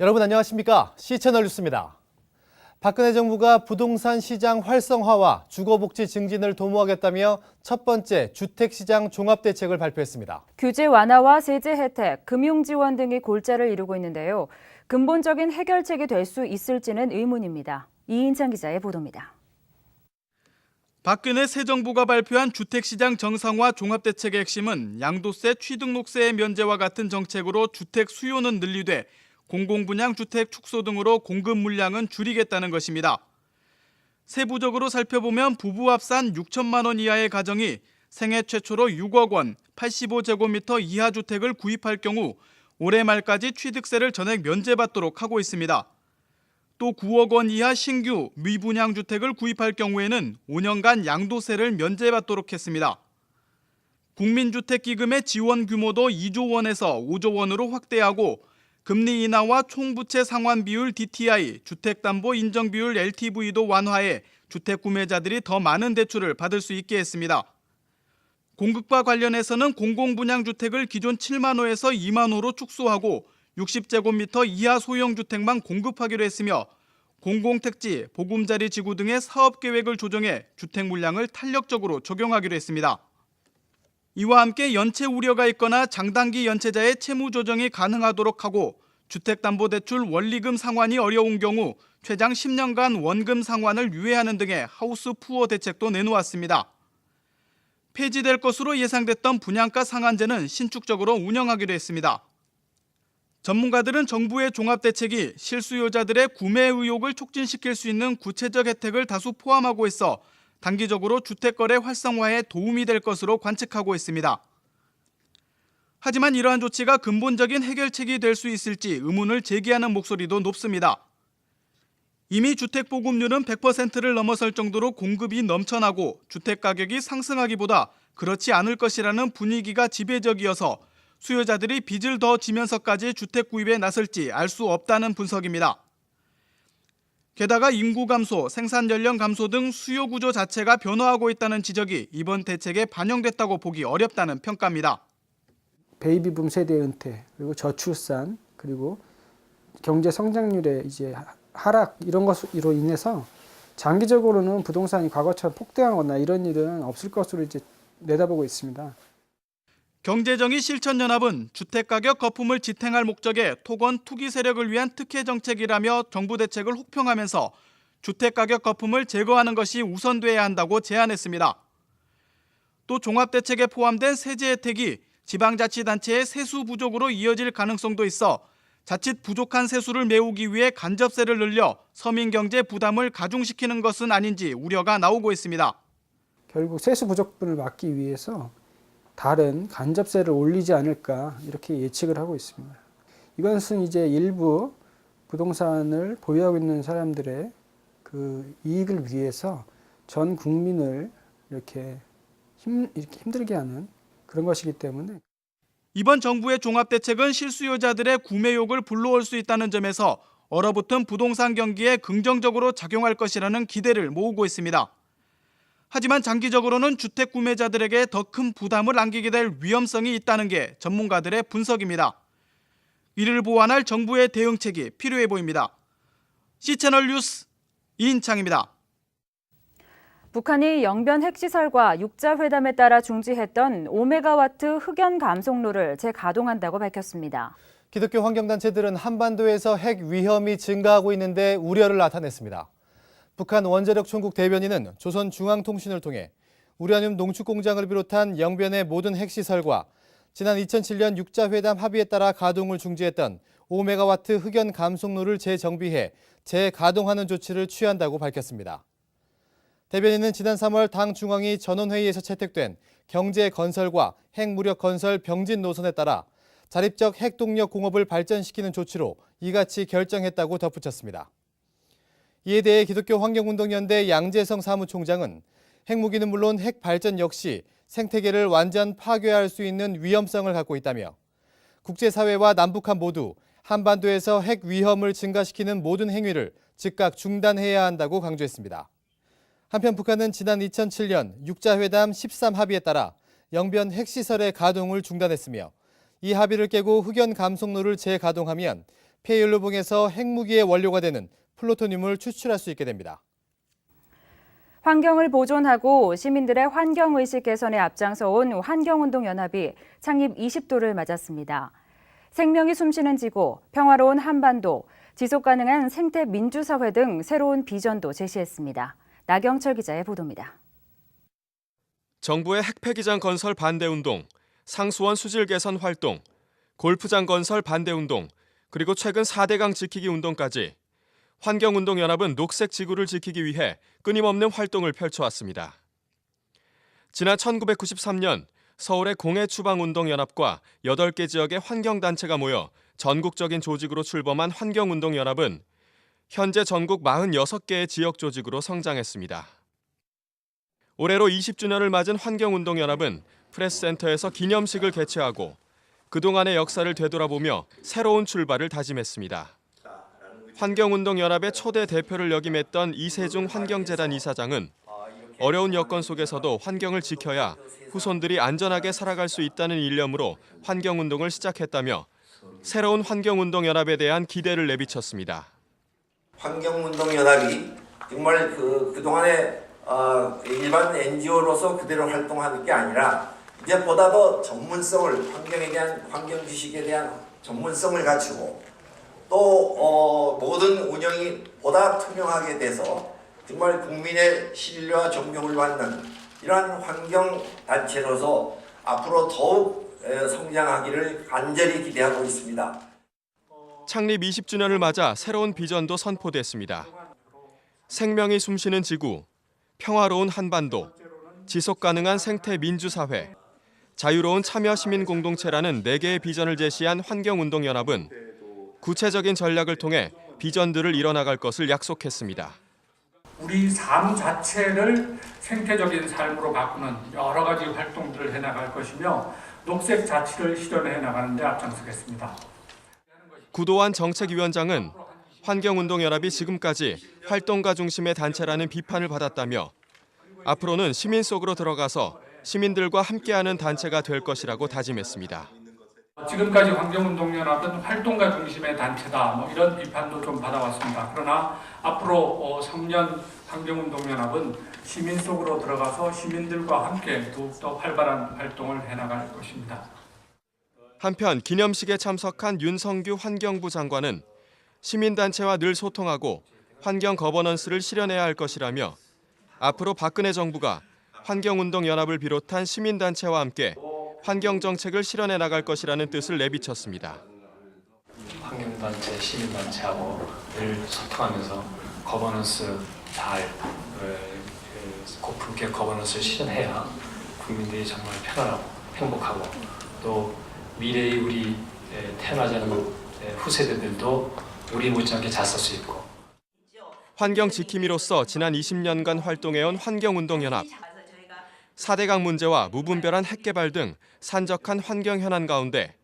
여러분 안녕하십니까? C채널 뉴스입니다. 박근혜 정부가 부동산 시장 활성화와 주거복지 증진을 도모하겠다며 첫 번째 주택시장 종합대책을 발표했습니다. 규제 완화와 세제 혜택, 금융 지원 등이 골자를 이루고 있는데요. 근본적인 해결책이 될 수 있을지는 의문입니다. 이인찬 기자의 보도입니다. 박근혜 새 정부가 발표한 주택시장 정상화 종합대책의 핵심은 양도세, 취등록세의 면제와 같은 정책으로 주택 수요는 늘리되 공공분양 주택 축소 등으로 공급 물량은 줄이겠다는 것입니다. 세부적으로 살펴보면 부부 합산 6천만 원 이하의 가정이 생애 최초로 6억 원, 85제곱미터 이하 주택을 구입할 경우 올해 말까지 취득세를 전액 면제받도록 하고 있습니다. 또 9억 원 이하 신규 미분양 주택을 구입할 경우에는 5년간 양도세를 면제받도록 했습니다. 국민주택기금의 지원 규모도 2조 원에서 5조 원으로 확대하고 금리 인하와 총부채 상환 비율 DTI, 주택담보 인정 비율 LTV도 완화해 주택 구매자들이 더 많은 대출을 받을 수 있게 했습니다. 공급과 관련해서는 공공분양 주택을 기존 7만 호에서 2만 호로 축소하고 60제곱미터 이하 소형 주택만 공급하기로 했으며 공공택지, 보금자리 지구 등의 사업 계획을 조정해 주택 물량을 탄력적으로 적용하기로 했습니다. 이와 함께 연체 우려가 있거나 장단기 연체자의 채무 조정이 가능하도록 하고 주택담보대출 원리금 상환이 어려운 경우 최장 10년간 원금 상환을 유예하는 등의 하우스 푸어 대책도 내놓았습니다. 폐지될 것으로 예상됐던 분양가 상한제는 신축적으로 운영하기로 했습니다. 전문가들은 정부의 종합대책이 실수요자들의 구매 의욕을 촉진시킬 수 있는 구체적 혜택을 다수 포함하고 있어 단기적으로 주택거래 활성화에 도움이 될 것으로 관측하고 있습니다. 하지만 이러한 조치가 근본적인 해결책이 될 수 있을지 의문을 제기하는 목소리도 높습니다. 이미 주택 보급률은 100%를 넘어설 정도로 공급이 넘쳐나고 주택 가격이 상승하기보다 그렇지 않을 것이라는 분위기가 지배적이어서 수요자들이 빚을 더 지면서까지 주택 구입에 나설지 알 수 없다는 분석입니다. 게다가 인구 감소, 생산 연령 감소 등 수요 구조 자체가 변화하고 있다는 지적이 이번 대책에 반영됐다고 보기 어렵다는 평가입니다. 베이비붐 세대 은퇴 그리고 저출산 그리고 경제 성장률의 이제 하락 이런 것으로 인해서 장기적으로는 부동산이 과거처럼 폭등하거나 이런 일은 없을 것으로 이제 내다보고 있습니다. 경제정의 실천연합은 주택가격 거품을 지탱할 목적의 토건 투기 세력을 위한 특혜 정책이라며 정부 대책을 혹평하면서 주택가격 거품을 제거하는 것이 우선돼야 한다고 제안했습니다. 또 종합대책에 포함된 세제 혜택이 지방자치단체의 세수 부족으로 이어질 가능성도 있어 자칫 부족한 세수를 메우기 위해 간접세를 늘려 서민 경제 부담을 가중시키는 것은 아닌지 우려가 나오고 있습니다. 결국 세수 부족분을 막기 위해서 다른 간접세를 올리지 않을까 이렇게 예측을 하고 있습니다. 이것은 이제 일부 부동산을 보유하고 있는 사람들의 그 이익을 위해서 전 국민을 이렇게 힘 이렇게 힘들게 하는 그런 것이기 때문에 이번 정부의 종합대책은 실수요자들의 구매욕을 불러올 수 있다는 점에서 얼어붙은 부동산 경기에 긍정적으로 작용할 것이라는 기대를 모으고 있습니다. 하지만 장기적으로는 주택 구매자들에게 더 큰 부담을 안기게 될 위험성이 있다는 게 전문가들의 분석입니다. 이를 보완할 정부의 대응책이 필요해 보입니다. C채널 뉴스 이인창입니다. 북한이 영변 핵시설과 육자회담에 따라 중지했던 5메가와트 흑연 감속로를 재가동한다고 밝혔습니다. 기독교 환경단체들은 한반도에서 핵 위험이 증가하고 있는데 우려를 나타냈습니다. 북한 원자력 총국 대변인은 조선중앙통신을 통해 우라늄 농축 공장을 비롯한 영변의 모든 핵시설과 지난 2007년 육자회담 합의에 따라 가동을 중지했던 5메가와트 흑연 감속로를 재정비해 재가동하는 조치를 취한다고 밝혔습니다. 대변인은 지난 3월 당 중앙위 전원회의에서 채택된 경제 건설과 핵무력 건설 병진 노선에 따라 자립적 핵동력 공업을 발전시키는 조치로 이같이 결정했다고 덧붙였습니다. 이에 대해 기독교 환경운동연대 양재성 사무총장은 핵무기는 물론 핵 발전 역시 생태계를 완전 파괴할 수 있는 위험성을 갖고 있다며 국제사회와 남북한 모두 한반도에서 핵 위험을 증가시키는 모든 행위를 즉각 중단해야 한다고 강조했습니다. 한편 북한은 지난 2007년 육자회담 13합의에 따라 영변 핵시설의 가동을 중단했으며 이 합의를 깨고 흑연 감속로를 재가동하면 폐연료봉에서 핵무기의 원료가 되는 플루토늄을 추출할 수 있게 됩니다. 환경을 보존하고 시민들의 환경의식 개선에 앞장서 온 환경운동연합이 창립 20도를 맞았습니다. 생명이 숨쉬는 지구, 평화로운 한반도, 지속가능한 생태 민주사회 등 새로운 비전도 제시했습니다. 나경철 기자의 보도입니다. 정부의 핵폐기장 건설 반대 운동, 상수원 수질 개선 활동, 골프장 건설 반대 운동, 그리고 최근 4대강 지키기 운동까지 환경운동연합은 녹색 지구를 지키기 위해 끊임없는 활동을 펼쳐왔습니다. 지난 1993년 서울의 공해추방운동연합과 8개 지역의 환경단체가 모여 전국적인 조직으로 출범한 환경운동연합은 현재 전국 46개의 지역 조직으로 성장했습니다. 올해로 20주년을 맞은 환경운동연합은 프레스센터에서 기념식을 개최하고 그동안의 역사를 되돌아보며 새로운 출발을 다짐했습니다. 환경운동연합의 초대 대표를 역임했던 이세중 환경재단 이사장은 어려운 여건 속에서도 환경을 지켜야 후손들이 안전하게 살아갈 수 있다는 일념으로 환경운동을 시작했다며 새로운 환경운동연합에 대한 기대를 내비쳤습니다. 환경운동연합이 정말 그, 그동안에 어, 일반 NGO로서 그대로 활동하는 게 아니라 이제 보다 더 전문성을 환경에 대한 환경 지식에 대한 전문성을 갖추고 또 어, 모든 운영이 보다 투명하게 돼서 정말 국민의 신뢰와 존경을 받는 이러한 환경 단체로서 앞으로 더욱 에, 성장하기를 간절히 기대하고 있습니다. 창립 20주년을 맞아 새로운 비전도 선포됐습니다. 생명이 숨쉬는 지구, 평화로운 한반도, 지속 가능한 생태 민주사회, 자유로운 참여 시민 공동체라는 네 개의 비전을 제시한 환경운동연합은 구체적인 전략을 통해 비전들을 이뤄나갈 것을 약속했습니다. 우리 삶 자체를 생태적인 삶으로 바꾸는 여러 가지 활동들을 해나갈 것이며 녹색 자치를 실현해 나가는 데 앞장서겠습니다. 구도환 정책위원장은 환경운동연합이 지금까지 활동가 중심의 단체라는 비판을 받았다며 앞으로는 시민 속으로 들어가서 시민들과 함께하는 단체가 될 것이라고 다짐했습니다. 지금까지 환경운동연합은 활동가 중심의 단체다 뭐 이런 비판도 좀 받아왔습니다. 그러나 앞으로 어, 3년 환경운동연합은 시민 속으로 들어가서 시민들과 함께 더욱더 활발한 활동을 해나갈 것입니다. 한편 기념식에 참석한 윤성규 환경부 장관은 시민단체와 늘 소통하고 환경 거버넌스를 실현해야 할 것이라며 앞으로 박근혜 정부가 환경운동연합을 비롯한 시민단체와 함께 환경 정책을 실현해 나갈 것이라는 뜻을 내비쳤습니다. 환경단체, 시민단체하고 늘 소통하면서 거버넌스 잘 고품격 거버넌스를 실현해야 국민들이 정말 편안하고 행복하고 또 미래의 우리 에, 후세대들도 우리 못지않게 잘 살 수 있고 환경 지킴이로서 지난 20년간 활동해온 환경운동연합. 4대강 문제와 무분별한 핵개발 등 산적한 환경 현안 가운데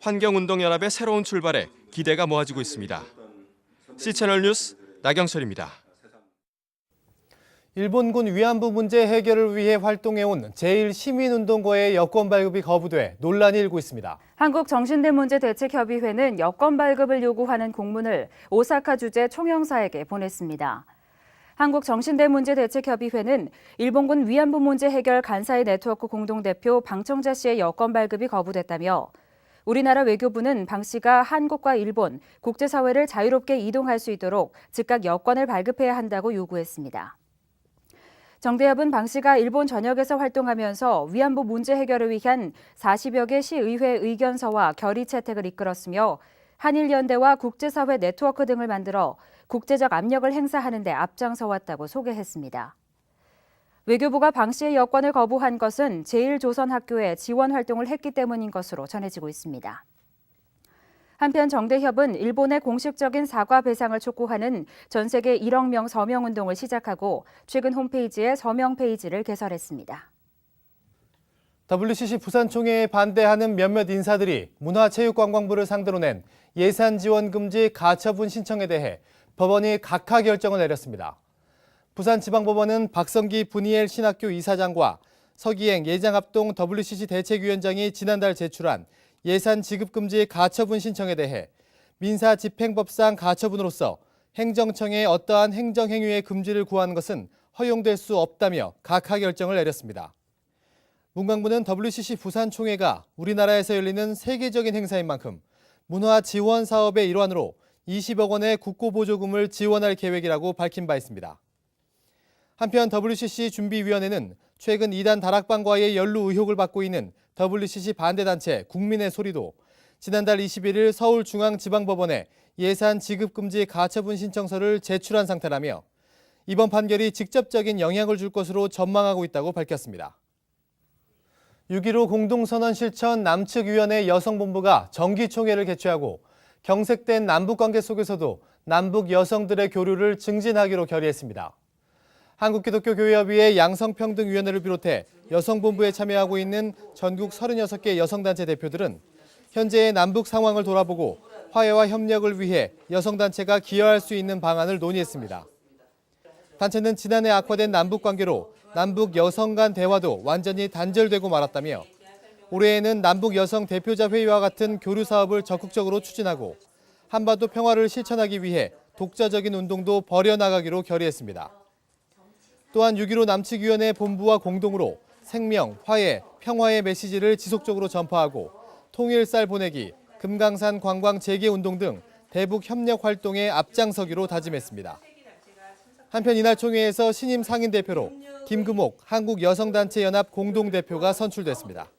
환경운동연합의 새로운 출발에 기대가 모아지고 있습니다. C채널 뉴스 나경철입니다. 일본군 위안부 문제 해결을 위해 활동해온 제1시민운동가의 여권 발급이 거부돼 논란이 일고 있습니다. 한국정신대문제대책협의회는 여권 발급을 요구하는 공문을 오사카 주재 총영사에게 보냈습니다. 한국정신대문제대책협의회는 일본군 위안부 문제 해결 간사의 네트워크 공동대표 방청자 씨의 여권 발급이 거부됐다며 우리나라 외교부는 방 씨가 한국과 일본, 국제사회를 자유롭게 이동할 수 있도록 즉각 여권을 발급해야 한다고 요구했습니다. 정대협은 방 씨가 일본 전역에서 활동하면서 위안부 문제 해결을 위한 40여 개 시의회 의견서와 결의 채택을 이끌었으며 한일연대와 국제사회 네트워크 등을 만들어 국제적 압력을 행사하는 데 앞장서 왔다고 소개했습니다. 외교부가 방 씨의 여권을 거부한 것은 제1조선학교에 지원 활동을 했기 때문인 것으로 전해지고 있습니다. 한편 정대협은 일본의 공식적인 사과 배상을 촉구하는 전 세계 1억 명 서명 운동을 시작하고 최근 홈페이지에 서명 페이지를 개설했습니다. WCC 부산총회에 반대하는 몇몇 인사들이 문화체육관광부를 상대로 낸 예산 지원 금지 가처분 신청에 대해 법원이 각하 결정을 내렸습니다. 부산지방법원은 박성기 분이엘 신학교 이사장과 서기행 예장합동 WCC 대책위원장이 지난달 제출한 예산 지급 금지 가처분 신청에 대해 민사 집행법상 가처분으로서 행정청에 어떠한 행정행위의 금지를 구하는 것은 허용될 수 없다며 각하 결정을 내렸습니다. 문광부는 WCC 부산 총회가 우리나라에서 열리는 세계적인 행사인 만큼 문화 지원 사업의 일환으로 20억 원의 국고 보조금을 지원할 계획이라고 밝힌 바 있습니다. 한편 WCC 준비위원회는 최근 이단 다락방과의 연루 의혹을 받고 있는 WCC 반대단체 국민의 소리도 지난달 21일 서울중앙지방법원에 예산 지급금지 가처분 신청서를 제출한 상태라며 이번 판결이 직접적인 영향을 줄 것으로 전망하고 있다고 밝혔습니다. 6.15 공동선언 실천 남측위원회 여성본부가 정기총회를 개최하고 경색된 남북 관계 속에서도 남북 여성들의 교류를 증진하기로 결의했습니다. 한국기독교교회협의회 양성평등위원회를 비롯해 여성본부에 참여하고 있는 전국 36개 여성단체 대표들은 현재의 남북 상황을 돌아보고 화해와 협력을 위해 여성단체가 기여할 수 있는 방안을 논의했습니다. 단체는 지난해 악화된 남북 관계로 남북 여성 간 대화도 완전히 단절되고 말았다며 올해에는 남북 여성 대표자 회의와 같은 교류 사업을 적극적으로 추진하고 한반도 평화를 실천하기 위해 독자적인 운동도 벌여나가기로 결의했습니다. 또한 6.15 남측위원회 본부와 공동으로 생명, 화해, 평화의 메시지를 지속적으로 전파하고 통일쌀 보내기, 금강산 관광 재개 운동 등 대북 협력 활동에 앞장서기로 다짐했습니다. 한편 이날 총회에서 신임 상임 대표로 김금옥 한국여성단체연합 공동대표가 선출됐습니다.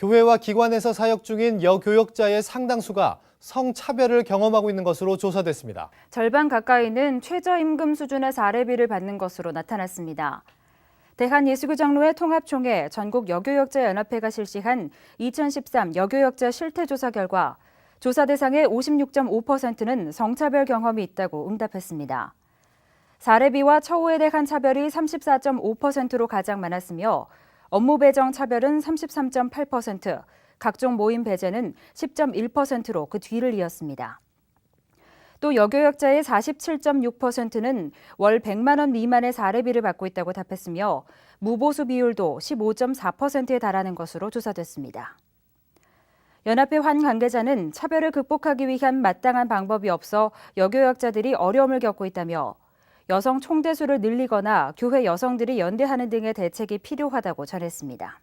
교회와 기관에서 사역 중인 여교역자의 상당수가 성차별을 경험하고 있는 것으로 조사됐습니다. 절반 가까이는 최저임금 수준의 사례비를 받는 것으로 나타났습니다. 대한예수교장로회 통합총회 전국 여교역자 연합회가 실시한 2013 여교역자 실태조사 결과 조사 대상의 56.5%는 성차별 경험이 있다고 응답했습니다. 사례비와 처우에 대한 차별이 34.5%로 가장 많았으며 업무 배정 차별은 33.8%, 각종 모임 배제는 10.1%로 그 뒤를 이었습니다. 또 여교역자의 47.6%는 월 100만 원 미만의 사례비를 받고 있다고 답했으며 무보수 비율도 15.4%에 달하는 것으로 조사됐습니다. 연합회 환 관계자는 차별을 극복하기 위한 마땅한 방법이 없어 여교역자들이 어려움을 겪고 있다며 여성 총대수를 늘리거나 교회 여성들이 연대하는 등의 대책이 필요하다고 전했습니다.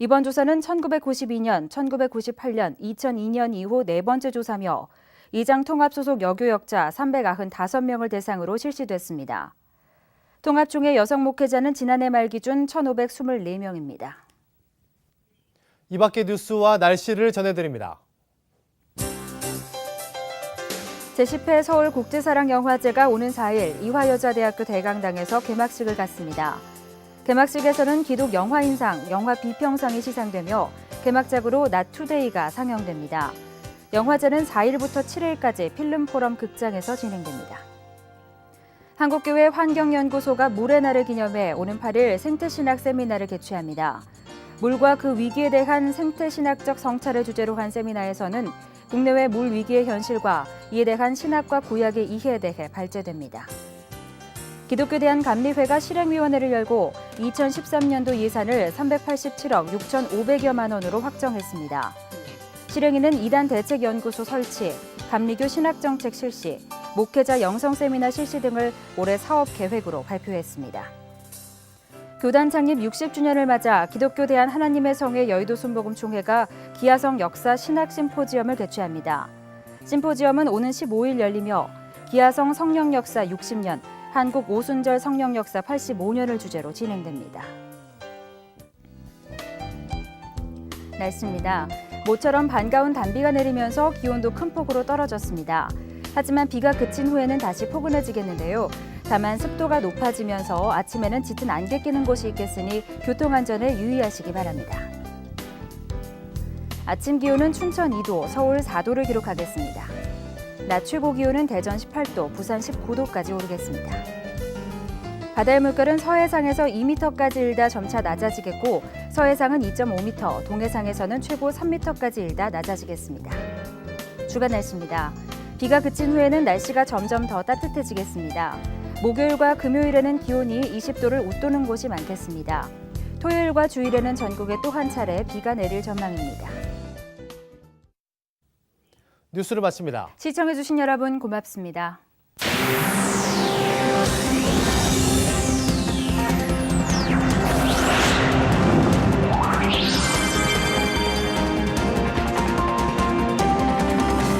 이번 조사는 1992년, 1998년, 2002년 이후 네 번째 조사며 이장 통합 소속 여교역자 395명을 대상으로 실시됐습니다. 통합총회 여성 목회자는 지난해 말 기준 1,524명입니다. 이 밖의 뉴스와 날씨를 전해드립니다. 제10회 서울국제사랑영화제가 오는 4일 이화여자대학교 대강당에서 개막식을 갖습니다. 개막식에서는 기독 영화인상, 영화 비평상이 시상되며 개막작으로 나투데이가 상영됩니다. 영화제는 4일부터 7일까지 필름포럼 극장에서 진행됩니다. 한국교회 환경연구소가 물의 날을 기념해 오는 8일 생태신학 세미나를 개최합니다. 물과 그 위기에 대한 생태신학적 성찰을 주제로 한 세미나에서는 국내외 물 위기의 현실과 이에 대한 신학과 구약의 이해에 대해 발제됩니다. 기독교 대한 감리회가 실행위원회를 열고 2013년도 예산을 387억 6,500여만 원으로 확정했습니다. 실행위는 이단 대책연구소 설치, 감리교 신학정책 실시, 목회자 영성 세미나 실시 등을 올해 사업 계획으로 발표했습니다. 교단 창립 60주년을 맞아 기독교 대한 하나님의 성의 여의도 순복음 총회가 기아성 역사 신학 심포지엄을 개최합니다. 심포지엄은 오는 15일 열리며 기아성 성령 역사 60년, 한국 오순절 성령 역사 85년을 주제로 진행됩니다. 날씨입니다. 모처럼 반가운 단비가 내리면서 기온도 큰 폭으로 떨어졌습니다. 하지만 비가 그친 후에는 다시 포근해지겠는데요. 다만 습도가 높아지면서 아침에는 짙은 안개 끼는 곳이 있겠으니 교통안전에 유의하시기 바랍니다. 아침 기온은 춘천 2도, 서울 4도를 기록하겠습니다. 낮 최고 기온은 대전 18도, 부산 19도까지 오르겠습니다. 바다의 물결은 서해상에서 2m까지 일다 점차 낮아지겠고 서해상은 2.5m, 동해상에서는 최고 3m까지 일다 낮아지겠습니다. 주간 날씨입니다. 비가 그친 후에는 날씨가 점점 더 따뜻해지겠습니다. 목요일과 금요일에는 기온이 20도를 웃도는 곳이 많겠습니다. 토요일과 주일에는 전국에 또 한 차례 비가 내릴 전망입니다. 뉴스를 마칩니다. 시청해주신 여러분 고맙습니다.